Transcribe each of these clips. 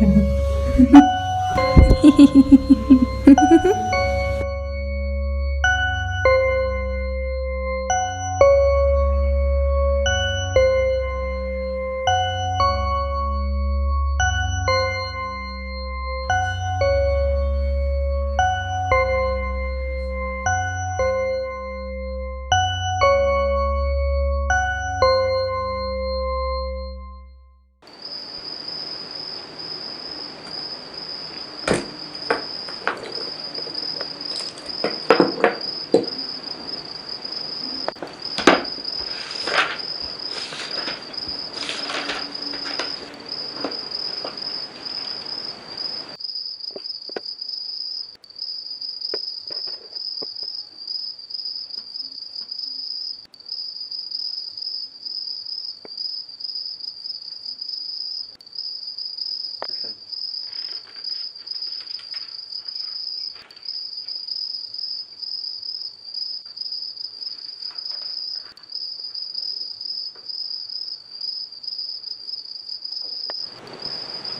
哼哼哼嘿嘿嘿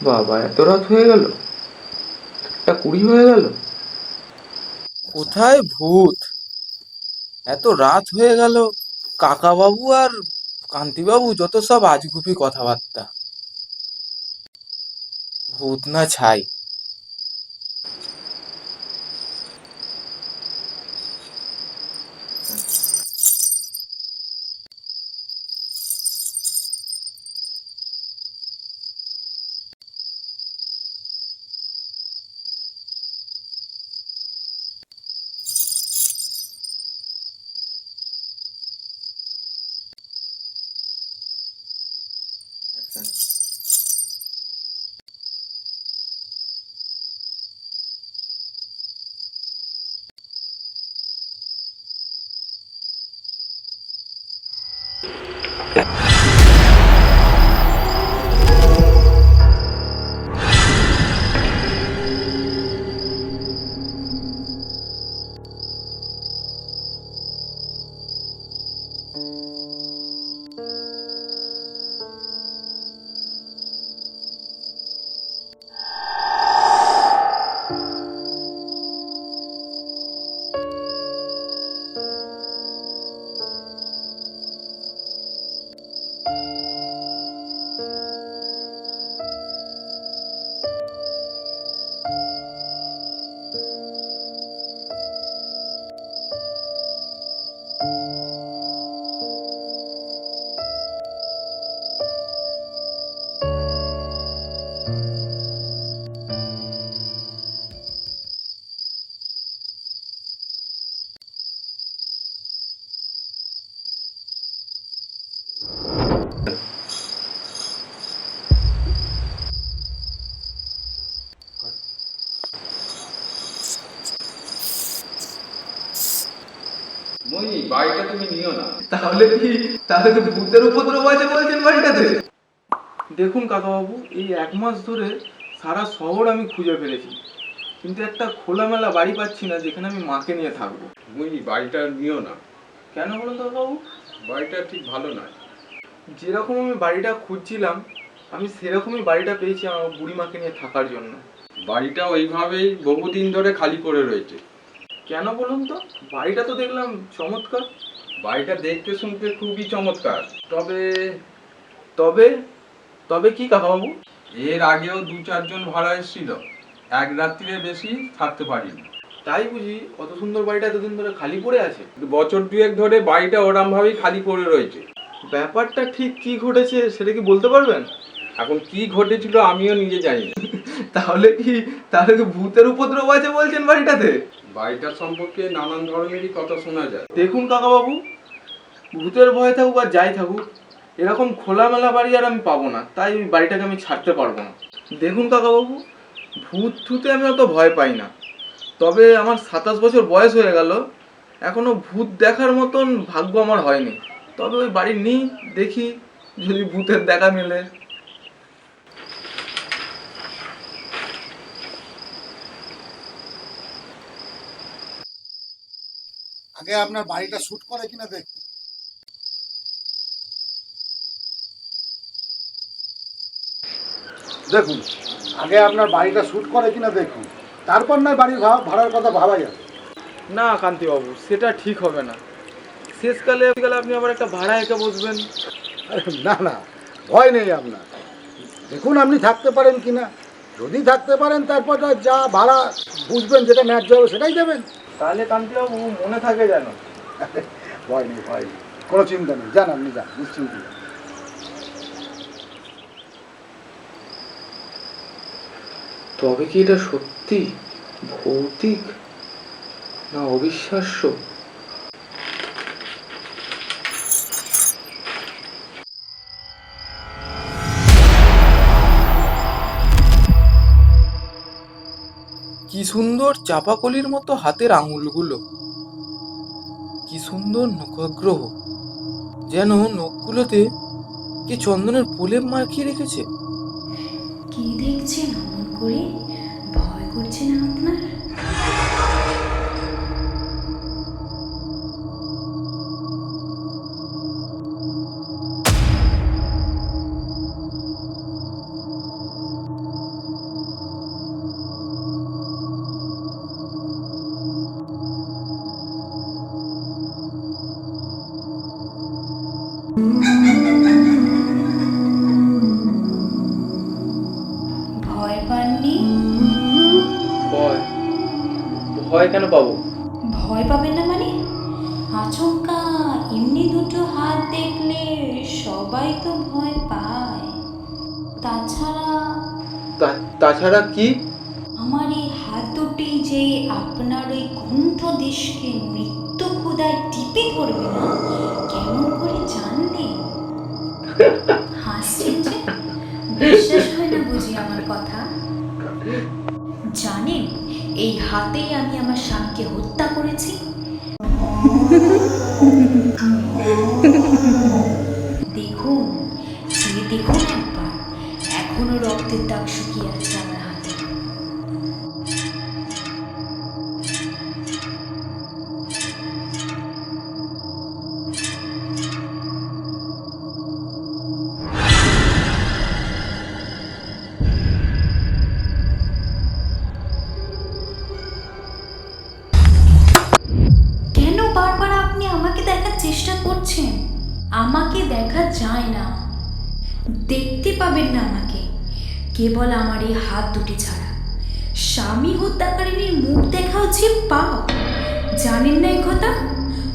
বাবা, এত রাত হয়ে গেল। একটা কুড়ি হয়ে গেল। কোথায় ভূত? এত রাত হয়ে গেল। কাকাবাবু আর কান্তিবাবু যত সব আজগুপি কথাবার্তা। ভূত না ছাই। নিও না। তাহলে কি? তাহলে কি ভূতের উপদ্রব আছে বলছেন বাড়িটাতে। দেখুন কাকাবাবু এই এক মাস ধরে সারা শহর আমি খুঁজে ফেলেছি কিন্তু একটা খোলামেলা বাড়ি পাচ্ছি না যেখানে আমি মাকে নিয়ে থাকব। মুই বাড়িটা নিও না। কেন বলুন তো কাকাবাবু? বাড়িটা ঠিক ভালো নয় যেরকম আমি বাড়িটা খুঁজছিলাম আমি সেরকমই বাড়িটা পেয়েছি আমার বুড়ি মাকে নিয়ে থাকার জন্য। বাড়িটা ওইভাবেই বহুদিন ধরে খালি পড়ে রয়েছে। কেন বলুন তো? বাড়িটা তো দেখলাম চমৎকার। বাড়িটা দেখতে শুনতে খুবই চমৎকার। তবে তবে তবে কি কাকাবাবু এর আগেও দু চারজন ভাড়া এসেছিল। এক রাত্রিরে বেশি থাকতে পারিনি। তাই বুঝি অত সুন্দর বাড়িটা এতদিন ধরে খালি পড়ে আছে? বছর দুয়েক ধরে বাড়িটা ওরম ভাবেই খালি পড়ে রয়েছে। ব্যাপারটা ঠিক কি ঘটেছে সেটা কি বলতে পারবেন? এখন কি ঘটেছিল আমিও নিজে জানি তাহলে কি তাহলে কি ভূতের উপদ্রব আছে বলছেন বাড়িটাতে? বাড়িটার সম্পর্কে নানান ধরনেরই কথা শোনা যায়। দেখুন কাকাবাবু, ভূতের ভয় থাকুক আর যাই থাকুক, এরকম খোলামেলা বাড়ি আর আমি পাবো না, তাই ওই বাড়িটাকে আমি ছাড়তে পারব না। দেখুন কাকাবাবু, ভূত থুতে আমি অত ভয় পাই না। তবে আমার সাতাশ বছর বয়স হয়ে গেল, এখনও ভূত দেখার মতন ভাগ্য আমার হয়নি। তবে ওই বাড়ি নিই দেখি যদি ভূতের দেখা মেলে। আগে আপনার বাড়িটা শুট করে কিনা দেখুন দেখুন আগে আপনার বাড়িটা শ্যুট করে কিনা দেখুন। তারপর নয় বাড়ির ভাড়ার কথা ভাবা যাবে না কান্তিবাবু সেটা ঠিক হবে না। শেষকালে গেলে আপনি আবার একটা ভাড়া এঁকে বসবেন। না না ভয় নেই আপনার। দেখুন আপনি থাকতে পারেন কিনা। যদি থাকতে পারেন তারপর যা ভাড়া বুঝবেন যেটা ন্যায্য হবে সেটাই দেবেন। তাহলে কান্তিবাবু মনে থাকে যেন। ভয় নেই ভয় নেই। কোনো চিন্তা নেই যান আপনি যান নিশ্চিন্তে। তবে কি এটা সত্যি ভৌতিক না অবিশ্বাস্য? সুন্দর চাপাকলির মতো হাতের আঙুলগুলো। কি সুন্দর নখগ্রহ। যেন নখগুলোতে কি চন্দনের প্রলেপ মাখিয়ে রেখেছে। কি দেখছেন ভয় করছে না ভয় কেন পাবো? ভয় পাবেন না মানে? আচমকা এমনি দুটো হাত দেখলে সবাই তো ভয় পায়। তাছাড়া তা- তাছাড়া কি? আমার এই হাত দুটি যে আপনার ওই কণ্ঠ দেশকে মৃত্যু ক্ষুদায় টিপে ধরবে না? কেমন করে জানলে? হাসছেন যে? বিশ্বাস হয় না বুঝি আমার কথা? জানেন এই হাতেই আমি আমার স্বামীকে হত্যা করেছি। দেখুন দেখুন একবার, এখনও রক্তের দাগ শুকিয়ে আছে। কেবল আমার এই হাত দুটি ছাড়া। স্বামী হত্যাকারিনীর মুখ দেখা হচ্ছে পাপ জানেন না এই কথা?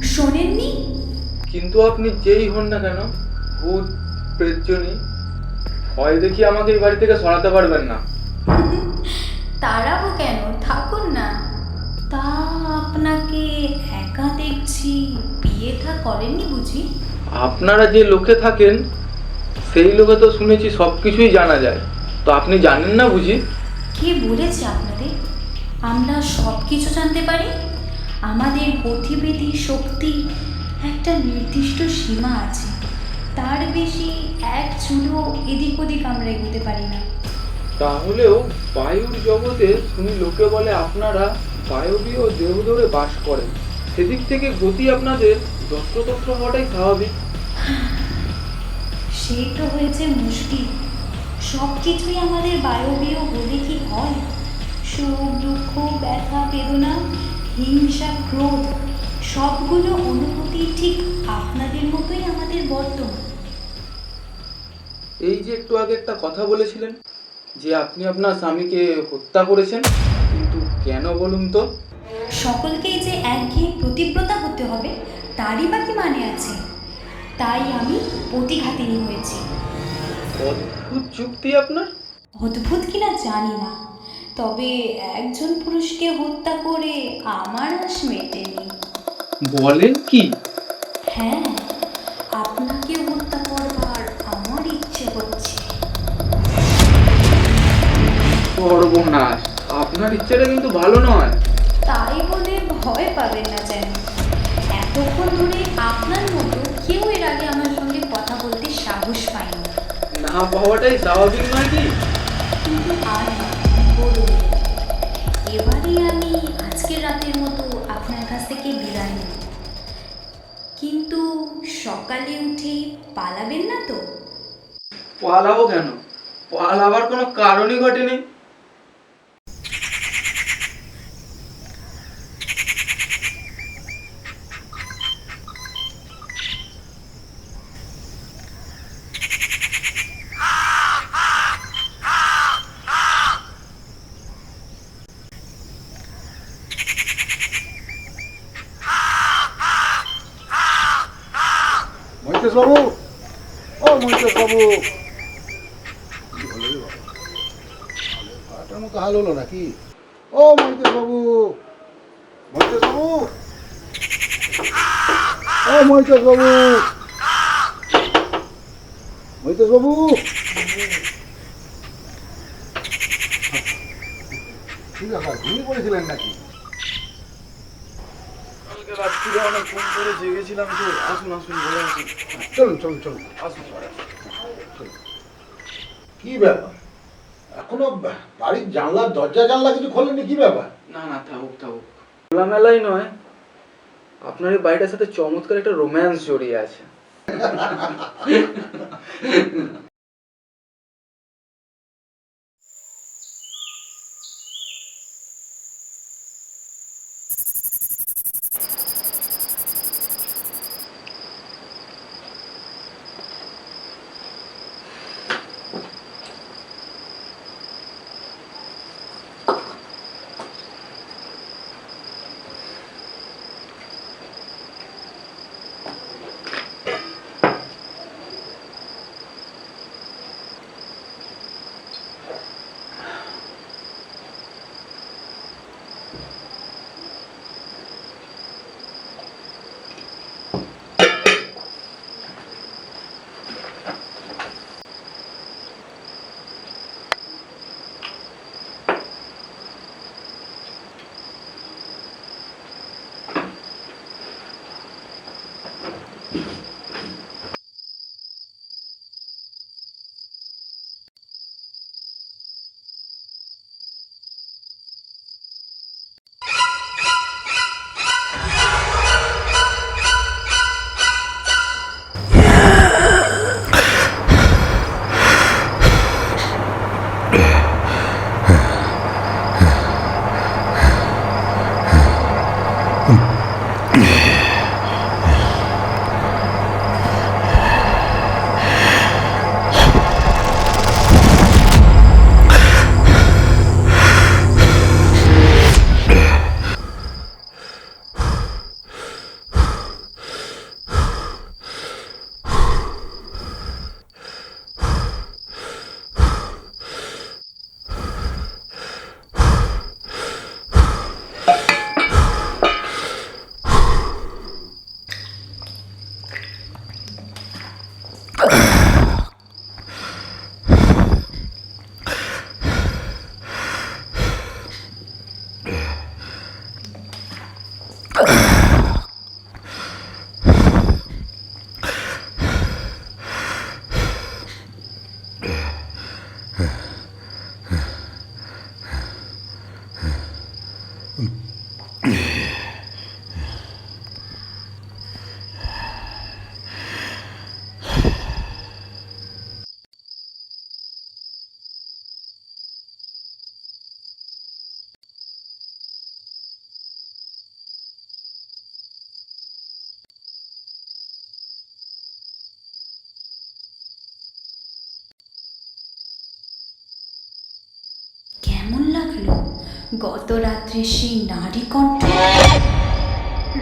শোনেননি? কিন্তু আপনি যেই হন না কেন? ভূত প্রেতজনী ভয় দেখি আমাকে এই বাড়ি থেকে সরাতে পারবেন না। তাড়াবো কেন? থাকুন না। তা আপনাকে একা দেখছি বিয়ে থা করেননি বুঝি? আপনারা যে লোকে থাকেন সেই লোকে তো শুনেছি সব কিছুই জানা যায়। তো আপনি জানেন না বুঝি? কে বলেছে আপনাদের? আমরা সব কিছু জানতে পারি? আমাদের গতিবিধি শক্তি একটা নির্দিষ্ট সীমা আছে। তার বেশি এক চুলো এদিক ওদিক আমরা এগোতে পারি না। তাহলেও বায়ুর জগতে শুনি লোকে বলে আপনারা বায়বীয় দেহ ধরে বাস করেন। সেদিক থেকে গতি আপনাদের যত্রতত্র হওয়াটাই স্বাভাবিক। সে তো হয়েছে মুশকিল। সব কিছুই আমাদের বায়বীয় হলে কি হয়? সুখ দুঃখ ব্যথা বেদনা হিংসা ক্রোধ সবগুলো অনুভূতি ঠিক আপনাদের মতোই আমাদের বর্তমান। এই যে একটু আগে একটা কথা বলেছিলেন যে আপনি আপনার স্বামীকে হত্যা করেছেন কিন্তু কেন বলুন তো? সকলকেই যে একঘেয়ে প্রতিব্রতা হতে হবে তারই বা কি মানে আছে? তাই আমি প্রতিঘাতিনী হয়েছি। অদ্ভুত যুক্তি আপনার। অদ্ভুত কিনা জানি না তবে একজন পুরুষকে হত্যা করে আমার আশ মেটেনি। বলেন কি? হ্যাঁ আপনাকে হত্যা করবার আমার ইচ্ছে হচ্ছে সর্বনাশ আপনার ইচ্ছেটা কিন্তু ভালো নয়। তাই বলে ভয় পাবেন না যেন। এতক্ষণ ধরে আপনার মতো কেউ এর আগে আমার সঙ্গে না পাওয়াটাই স্বাভাবিক নয় কি? কিন্তু আর বলুন এবারে আমি আজকের রাতের মতো আপনার কাছ থেকে বিদায় নেব কিন্তু সকালে উঠে পালাবেন না তো? পালাবো কেন? পালাবার কোনো কারণই ঘটেনি। বাবু। ও মহিতেশ বাবু। কি হলো রে মতো হাল হলো নাকি? ও মহিতেশ বাবু। মহিতেশ বাবু। ও মহিতেশ বাবু। মহিতেশ বাবু কি ব্যাপার ঘুমিয়ে পড়েছিলেন নাকি কালকে রাত্রিরে অনেক ফোন করে জেগেছিলাম তো আসুন আসুন বলে আসুন। চলুন চলুন চলুন। আসুন কি ব্যাপার? এখনও বাড়ির জানলার দরজা জানলা কিছু খোলেনি কি ব্যাপার? না না থাকুক থাকুক। খোলামেলাই নয় আপনার এই বাড়িটার সাথে চমৎকার একটা রোম্যান্স জড়িয়ে আছে। কেমন গত রাত্রে সেই নারী কণ্ঠ?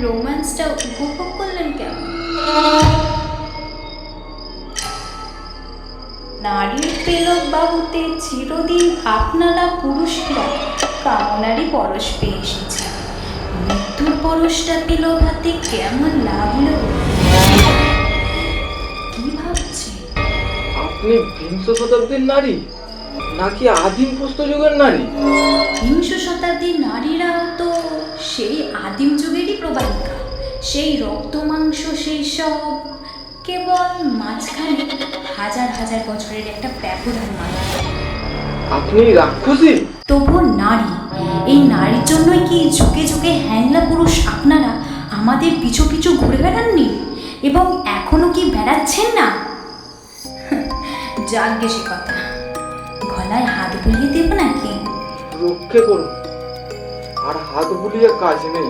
রোম্যান্সটা উপভোগ করলেন কেমন? নারীর পেলক বাবুতে চিরদিন আপনারা পুরুষরা কামনারই পরশ পেয়ে এসেছে মৃত্যুর পরশটা পেল হাতে কেমন লাগল? কি ভাবছে আপনি বিংশ শতাব্দীর নারী? নাকি আদিম প্রস্ত যুগের নারী? বিংশ শতাব্দীর নারীরা তো সেই আদিম যুগেরই প্রবাহিকা। সেই রক্ত মাংস সেই সব কেবল মাঝখানে হাজার হাজার বছরের একটা ব্যবধান মাত্র। আপনি রাক্ষসী? তবুও নারী এই নারীর জন্যই কি যুগে যুগে হ্যাংলা পুরুষ আপনারা আমাদের পিছু পিছু ঘুরে বেড়াননি? এবং এখনও কি বেড়াচ্ছেন না? গে সে কথা। গলায় হাত বুলিয়ে দেব নাকি? রক্ষে করুন। আর হাত বুলিয়ে কাজ নেই।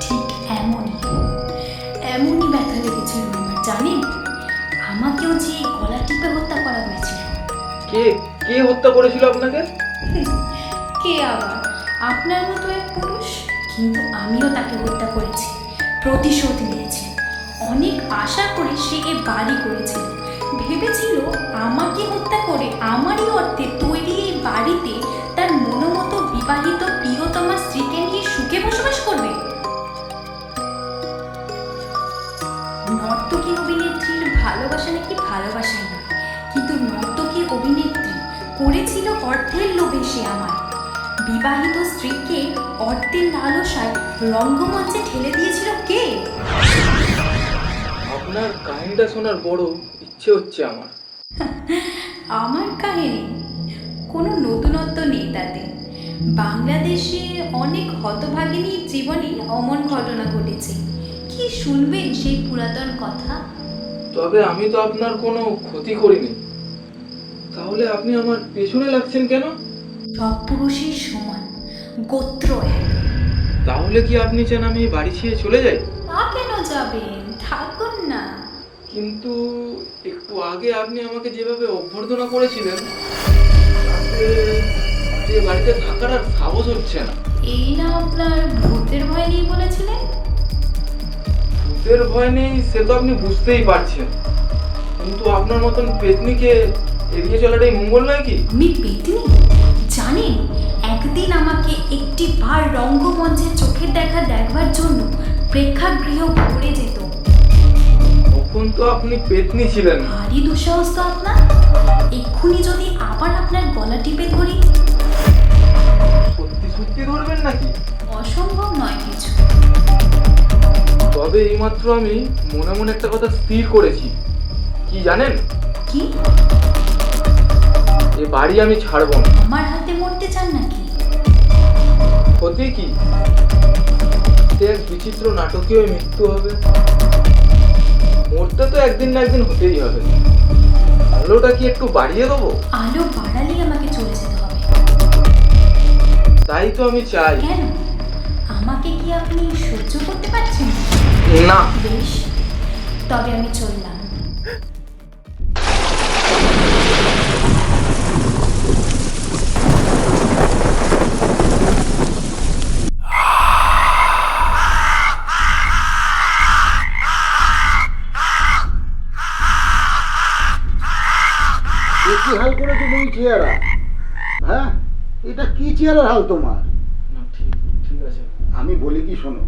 ঠিক এমনই। এমনই ব্যথা লেগেছিল আমার জানেন? আমাকেও যে গলা টিপে হত্যা করা হয়েছিল। কে? কে হত্যা করেছিল আপনাকে? কে আবার? আপনার মতো এক পুরুষ? কিন্তু আমিও তাকে হত্যা করেছি প্রতিশোধ নিয়েছি। অনেক আশা করে সে এ বাড়ি করেছিল ভেবেছিল আমাকে হত্যা করে আমারই অর্থে তৈরি এই বাড়িতে তার মনোমতো বিবাহিত প্রিয়তমা স্ত্রীকে নিয়ে সুখে বসবাস করবে? নর্তকী অভিনেত্রীর ভালোবাসা নাকি ভালোবাসাই না কিন্তু নর্তকী অভিনেত্রী করেছিল অর্থের লোভে সে আমার বিবাহিত স্ত্রীকে অর্থের লালসায় রঙ্গমঞ্চে ঠেলে দিয়েছিল কে? আপনার কাহিনীটা শোনার বড় ইচ্ছে হচ্ছে আমার। আমার কাহিনী কোনো নতুনত্ব নেই তাতে। বাংলাদেশে অনেক হতভাগিনীর জীবনে অমন ঘটনা ঘটেছে। কি শুনবেন সেই পুরাতন কথা? তবে আমি তো আপনার কোনো ক্ষতি করিনি। তাহলে আপনি আমার পেছনে লাগছেন কেন? সব পুরুষের সমান গোত্র এক। তাহলে কি আপনি চান আমি বাড়ি ছেড়ে চলে যাই? তা কেন যাবেন? কিন্তু একটু আগে আপনি আমাকে যেভাবে অভ্যর্থনা করেছিলেন তাতে এ বাড়িতে থাকার আর সাহস হচ্ছে না। এই না আপনার ভূতের ভয় নেই বলেছিলেন? ভূতের ভয় নেই সে তো আপনি বুঝতেই পারছেন। কিন্তু আপনার মতন পেতনিকে এড়িয়ে চলাটাই মঙ্গল নয় কি? আমি পেতনি? জানেন একদিন আমাকে একটি বার রঙ্গমঞ্চের চোখের দেখা দেখবার জন্য প্রেক্ষাগৃহ ভরে যেত তখন তো আপনি পেতনি ছিলেন। ভারী দুঃসাহস তো আপনার? এক্ষুনি যদি আবার আপনার গলা টিপে ধরি? সত্যি সত্যি ধরবেন নাকি? অসম্ভব নয় কিছু। তবে এইমাত্র আমি মনে মনে একটা কথা স্থির করেছি। কি জানেন? কি? এ বাড়ি আমি ছাড়বো না। আমার হাতে মরতে চান নাকি? ক্ষতি কি? সে এক বিচিত্র নাটকীয় মৃত্যু হবে। মরতে তো একদিন না একদিন হতেই হবে। আলোটা কি একটু বাড়িয়ে দেবো? আলো বাড়ালেই আমাকে চলে যেতে হবে। তাই তো আমি চাই। কেন? আমাকে কি আপনি সহ্য করতে পারছেন? না। বেশ তবে আমি চললাম। এটা কি চেয়ারের হাল তোমার? ঠিক ঠিক আছে। আমি বলি কি শোনো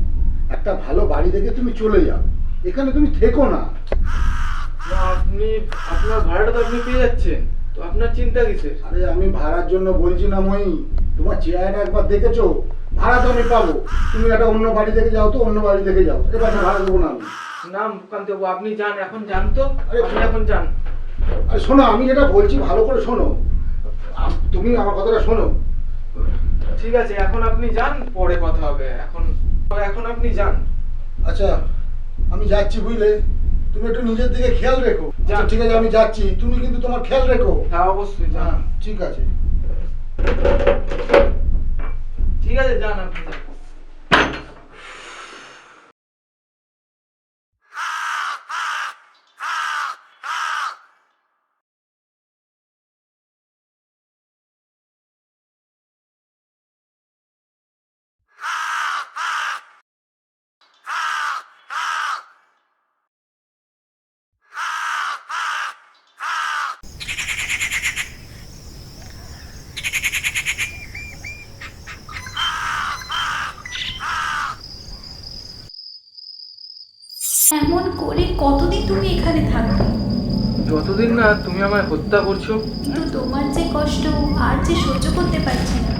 একটা ভালো বাড়ি দেখে তুমি চলে যাও। এখানে তুমি থেকো না। আপনি আপনার ভাড়াটা তো আপনি পেয়ে যাচ্ছেন। তো আপনার চিন্তা কিসের? আরে আমি ভাড়ার জন্য বলছি না মই। তোমার চেয়ারটা একবার দেখেছ? ভাড়া তো আমি পাবো। তুমি একটা অন্য বাড়ি থেকে যাও তো অন্য বাড়ি থেকে যাও। এবার ভাড়া দেবো না আমি। না কান্তবাবু আপনি যান এখন যান তো। আপনি এখন যান। আরে শোনো আমি যেটা বলছি ভালো করে শোনো। তুমি আমার কথাটা শোনো। ঠিক আছে এখন আপনি যান পরে কথা হবে। এখন এখন আপনি যান। আচ্ছা আমি যাচ্ছি বুঝলে? তুমি একটু নিজের দিকে খেয়াল রেখো। আচ্ছা ঠিক আছে আমি যাচ্ছি। তুমি কিন্তু তোমার খেয়াল রেখো। হ্যাঁ অবশ্যই যান। হ্যাঁ ঠিক আছে। ঠিক আছে যান আপনি যান এমন করে কতদিন তুমি এখানে থাকবে? যতদিন না তুমি আমায় হত্যা করছ? কিন্তু তোমার যে কষ্ট আর যে সহ্য করতে পারছি না।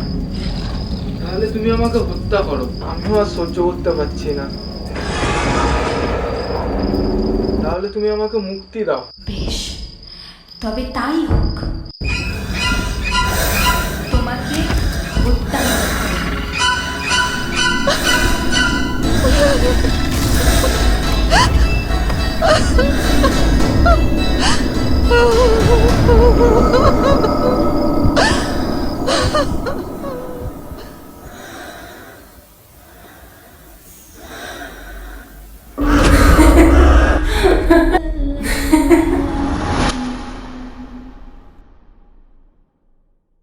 তাহলে তুমি আমাকে হত্যা করো। আমিও আর সহ্য করতে পারছি না। তাহলে তুমি আমাকে মুক্তি দাও। বেশ তবে তাই হোক। তোমাকে হত্যা Ha ha ha!